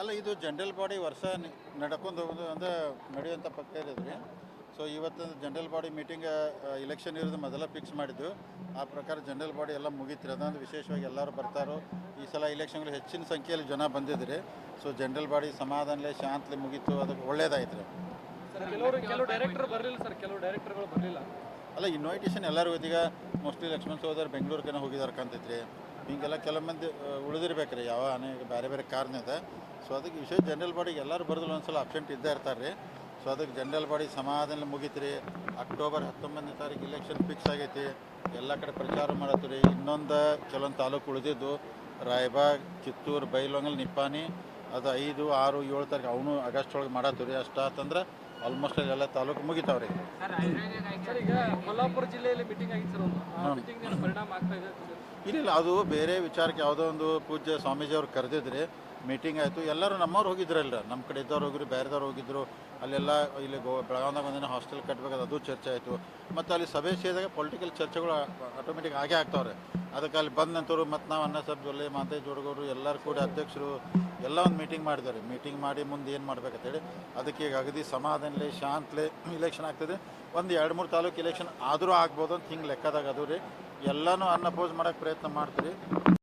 ಅಲ್ಲ ಇದು general body ವರ್ಷ ನಡ್ಕೊಂಡು ಹೋಗೋದು ಅಂದ್ರೆ ನಡೆಯುವಂಥ ಪಕ್ಕ ಇರೋದ್ರಿ. ಸೊ ಇವತ್ತು ಜನರಲ್ ಬಾಡಿ ಮೀಟಿಂಗ್ ಇಲೆಕ್ಷನ್ ಇರೋದು ಮೊದಲ ಫಿಕ್ಸ್ ಮಾಡಿದ್ದು. ಆ ಪ್ರಕಾರ ಜನರಲ್ ಬಾಡಿ ಎಲ್ಲ ಮುಗೀತಿರ. ಅದೊಂದು ವಿಶೇಷವಾಗಿ ಎಲ್ಲರೂ ಬರ್ತಾರೋ. ಈ ಸಲ ಇಲೆಕ್ಷನ್ಗಳು ಹೆಚ್ಚಿನ ಸಂಖ್ಯೆಯಲ್ಲಿ ಜನ ಬಂದಿದ್ರಿ. ಸೊ ಜನರಲ್ ಬಾಡಿ ಸಮಾಧಾನಲೆ ಶಾಂತಲೆ ಮುಗೀತು. ಅದಕ್ಕೆ ಒಳ್ಳೇದಾಯ್ತು ರೀ ಸರ್ ಕೆಲವರು ಕೆಲವು ಡೈರೆಕ್ಟರ್ ಬರಲಿಲ್ಲ ಸರ್. ಕೆಲವು ಡೈರೆಕ್ಟರ್ಗಳು ಬರಲಿಲ್ಲ. ಅಲ್ಲ ಇನ್ವೈಟೇಷನ್ ಎಲ್ಲರೂ ಈಗ ಮೋಸ್ಟ್ಲಿ ಲಕ್ಷ್ಮಣ್ ಸೋದರ್ ಬೆಂಗಳೂರಿಗೆ ಹೋಗಿದಾರೆ ಕಾಣ್ತೈತ್ರಿ. ಹಿಂಗೆಲ್ಲ ಕೆಲವು ಮಂದಿ ಉಳಿದಿರ್ಬೇಕ್ರಿ. ಯಾವ ಅನೇಕ ಬೇರೆ ಬೇರೆ ಕಾರಣದ ಸೊ ಅದಕ್ಕೆ ವಿಶೇಷ ಜನರಲ್ ಬಾಡಿಗೆ ಎಲ್ಲರೂ ಬರೋದಿಲ್ಲ. ಒಂದ್ಸಲ ಅಬ್ಸೆಂಟ್ ಇದ್ದೇ ಇರ್ತಾರೆ ರೀ ಸೊ ಅದಕ್ಕೆ ಜನರಲ್ ಬಾಡಿ ಸಮಾಧಾನ ಮುಗೀತ್ರಿ. ಅಕ್ಟೋಬರ್ ಹತ್ತೊಂಬತ್ತನೇ ತಾರೀಕು ಇಲೆಕ್ಷನ್ ಫಿಕ್ಸ್ ಆಗೈತಿ. ಎಲ್ಲ ಕಡೆ ಪ್ರಚಾರ ಮಾಡತ್ತೀರಿ. ಇನ್ನೊಂದು ಕೆಲವೊಂದು ತಾಲೂಕು ಉಳಿದಿದ್ದು. ರಾಯಬಾಗ್, ಕಿತ್ತೂರು ಬೈಲೊಂಗಲ್ ನಿಪ್ಪಾನಿ ಅದು ಐದು, ಆರು, ಏಳು ತಾರೀಕು ಅವನು ಆಗಸ್ಟ್ ಒಳಗೆ ಮಾಡತ್ತೀರಿ. ಅಷ್ಟಾತಂದ್ರೆ ಆಲ್ಮೋಸ್ಟ್ ಎಲ್ಲ ತಾಲೂಕು ಮುಗಿತಾವ್ರಿ ಸರ್ ಈಗ ಕೊಲ್ಲಾಪುರ ಜಿಲ್ಲೆಯಲ್ಲಿ ಮೀಟಿಂಗ್ ಆಗಿತ್ತು ಸರ್ ಒಂದು. ಆ ಮೀಟಿಂಗ್ ಏನು ಪರಿಣಾಮ ಆಗ್ತಾ ಇದೆ ಅಂತ ಇಲ್ಲ ಅದು ಬೇರೆ ವಿಚಾರಕ್ಕೆ ಯಾವುದೋ ಒಂದು ಪೂಜ್ಯ ಸ್ವಾಮೀಜಿ ಅವ್ರು ಕರೆದಿದ್ರಿ ಮೀಟಿಂಗ್ ಆಯಿತು. ಎಲ್ಲರೂ ನಮ್ಮವ್ರು ಹೋಗಿದ್ರಲ್ಲ ನಮ್ಮ ಕಡೆ ಇದ್ದವ್ರು ಹೋಗಿದ್ರು ಬೇರೆದವ್ರು ಹೋಗಿದ್ರು. ಅಲ್ಲೆಲ್ಲ ಇಲ್ಲಿ ಗೋ ಬೆಳಗಾವ್ದಾಗ ಒಂದಿನ ಹಾಸ್ಟೆಲ್ ಕಟ್ಟಬೇಕು ಅದು ಚರ್ಚೆ ಆಯಿತು. ಮತ್ತು ಅಲ್ಲಿ ಸಭೆ ಸೇರಿದಾಗ ಪೊಲಿಟಿಕಲ್ ಚರ್ಚೆಗಳು ಆಟೋಮೆಟಿಕ್ ಆಗೇ ಆಗ್ತಾವ್ರೆ. ಅದಕ್ಕೆ ಅಲ್ಲಿ ಬಂದ ನಂತರ ಮತ್ತು ನಾವು ಅನ್ನ ಸಬ್ ಜೊಲ್ಲೆ ಮಾತೆ ಜೋಡಗೋರು ಎಲ್ಲರೂ ಕೂಡ ಅಧ್ಯಕ್ಷರು ಎಲ್ಲ ಒಂದು ಮೀಟಿಂಗ್ ಮಾಡಿದ್ದಾರೆ. ಮೀಟಿಂಗ್ ಮಾಡಿ ಮುಂದೆ ಏನು ಮಾಡ್ಬೇಕಂತೇಳಿ ಅದಕ್ಕೆ ಈಗ ಅಗದಿ ಸಮಾಧಾನಲೆ, ಶಾಂತಲೆ ಇಲೆಕ್ಷನ್ ಆಗ್ತದೆ. ಒಂದು ಎರಡು ಮೂರು ತಾಲೂಕು ಇಲೆಕ್ಷನ್ ಆದರೂ ಆಗ್ಬೋದು ಅಂತ ಹಿಂಗೆ ಲೆಕ್ಕದಾಗ ಅದು ರೀ ಎಲ್ಲನೂ ಅನ್ನಪೋಸ್ ಮಾಡೋಕ್ಕೆ ಪ್ರಯತ್ನ ಮಾಡ್ತೀರಿ.